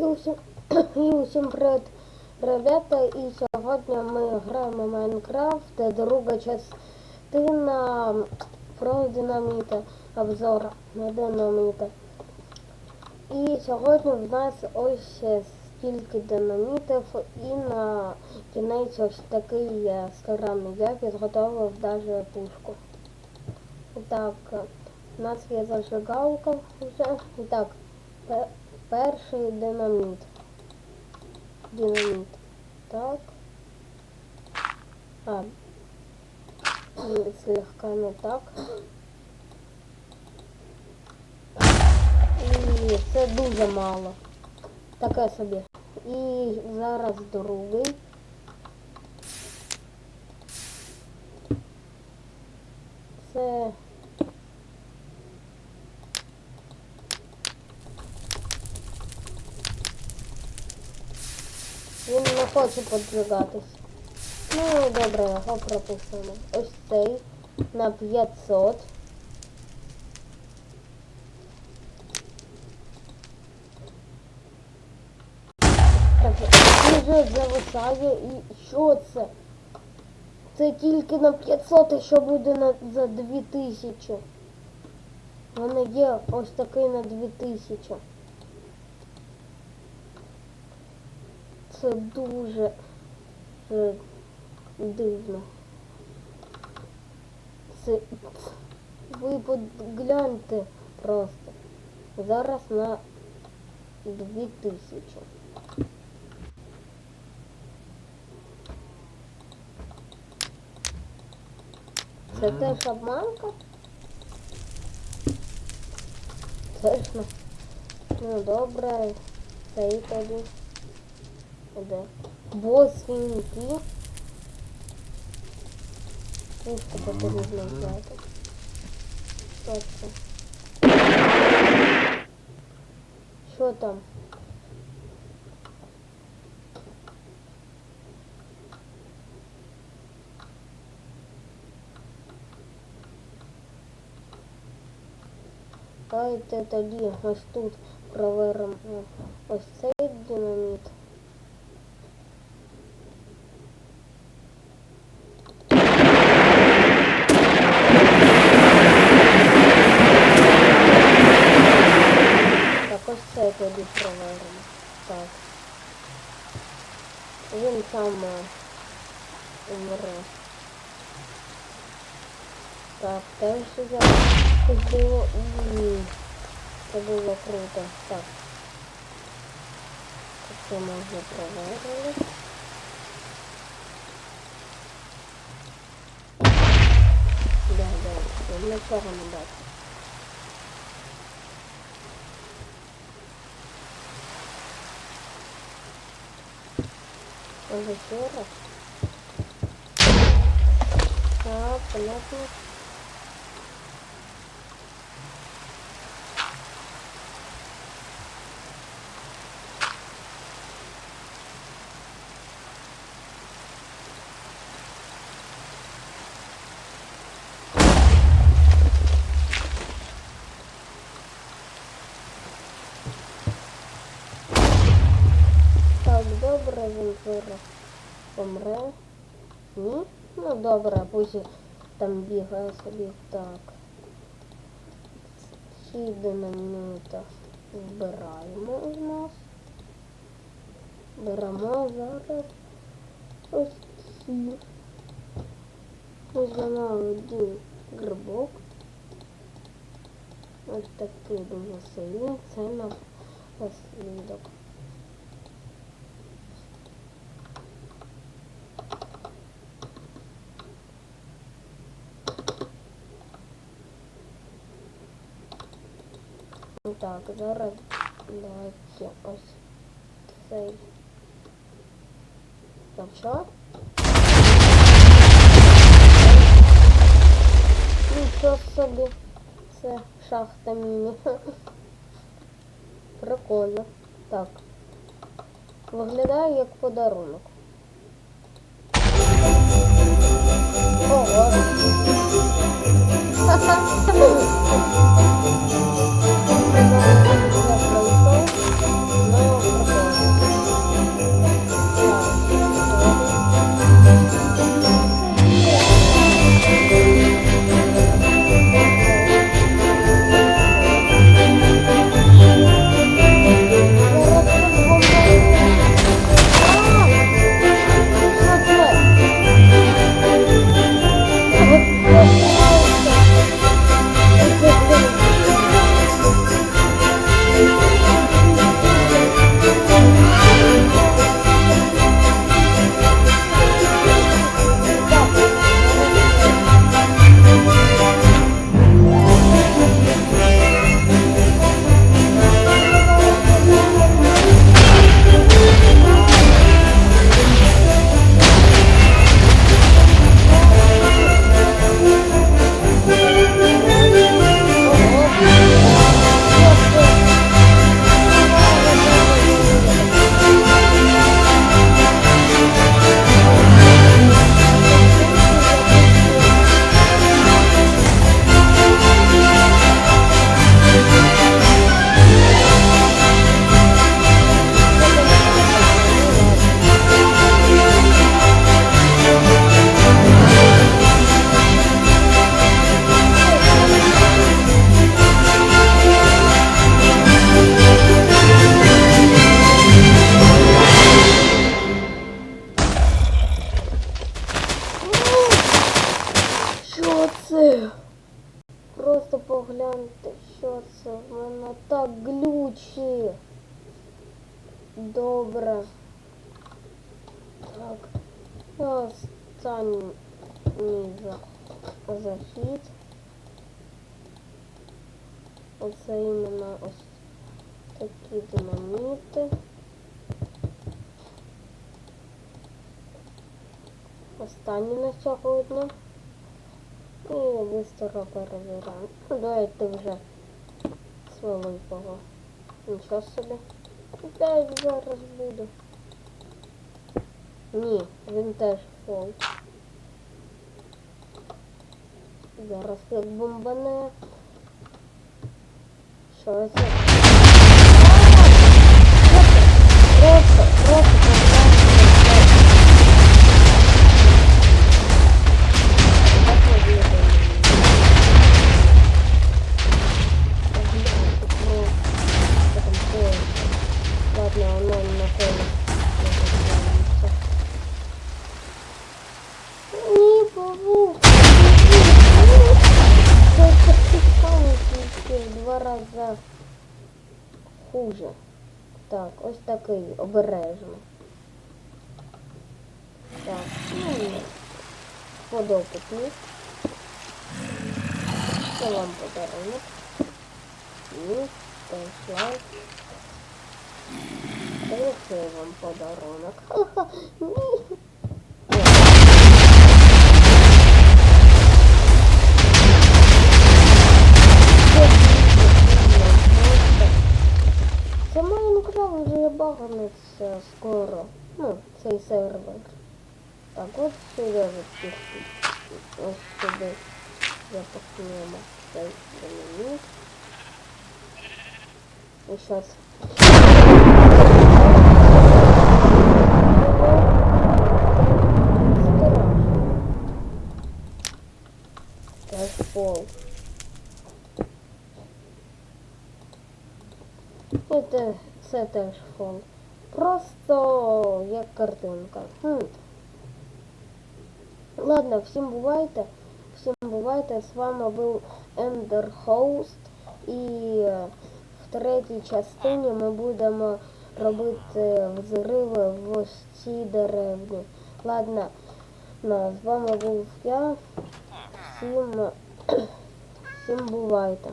І усім, і усім привіт, ребята. І сьогодні ми граємо Майнкрафт. Друга частина про динаміта. Обзор на динаміта. І сьогодні в нас ось стільки динамітів і на кінець ось такий е, старанний. Я підготовив навіть пушку. Так, у нас є зажигалка вже. Так, пе- перший динаміт. Динаміт. Так. А. Слегка не так. І це дуже мало. Таке собі. І зараз другий. Це Хоче поджигатись. Ну, добре, його пропустимо. Ось цей на 500. Так, дуже зависає і що це? Це тільки на 500, і що буде на, за 2000. У є ось такий на 2000. Це дуже е, дивно. Це ви погляньте просто. Зараз на 2000. Це теж обманка? Точно. Ну добре, цей тоді. Де? Бос свиньки. Пушку потрібно взяти. Що це? Що там? Давайте тоді ось тут проверимо ось цей динаміт. Так, ось цей тоді проверимо. Так. Він сам е, умре. Так, теж я було. Ні. Це було круто. Так. Це можна проверити. Да, да, нічого не бачу. Раз? Так, понятно. Так, добре, він зараз помре. Ні? Ну добре, пусть там бігає собі так. Ці динаміта збираємо у нас. Беремо зараз ось ці. Один грибок. Ось такий дуже сильний. Це на. Так, зараз давайте ось цей. Так, що? Нічого собі. Це шахта міні. Прикольно. Так. Виглядає як подарунок. Ого. Так. Останній за- захід. Оце іменно ось такі динаміти. Останній на сьогодні. І быстро перевіряємо. Ну, давайте вже з великого. Нічого собі. Опять зараз буде. Ні, він теж фолд. Зараз як бомбане. Що це? Просто, просто, просто. Хуже. Так, ось такий обережно. Так, ну, подопитний. Це вам подарунок. І теж лайк. Це вам подарунок. Ха-ха, ні. Баганеться скоро. Ну, цей сервер. Так, от сюди запустити. Ось сюди запустимо цей динаміт. І щас. Пол. Це, це теж. Просто як картинка. Хм. Ладно, всім бувайте. Всім бувайте. З вами був Ender Host. І в третій частині ми будемо робити взриви в цій деревні. Ладно, ну, з вами був я. Всім, всім бувайте.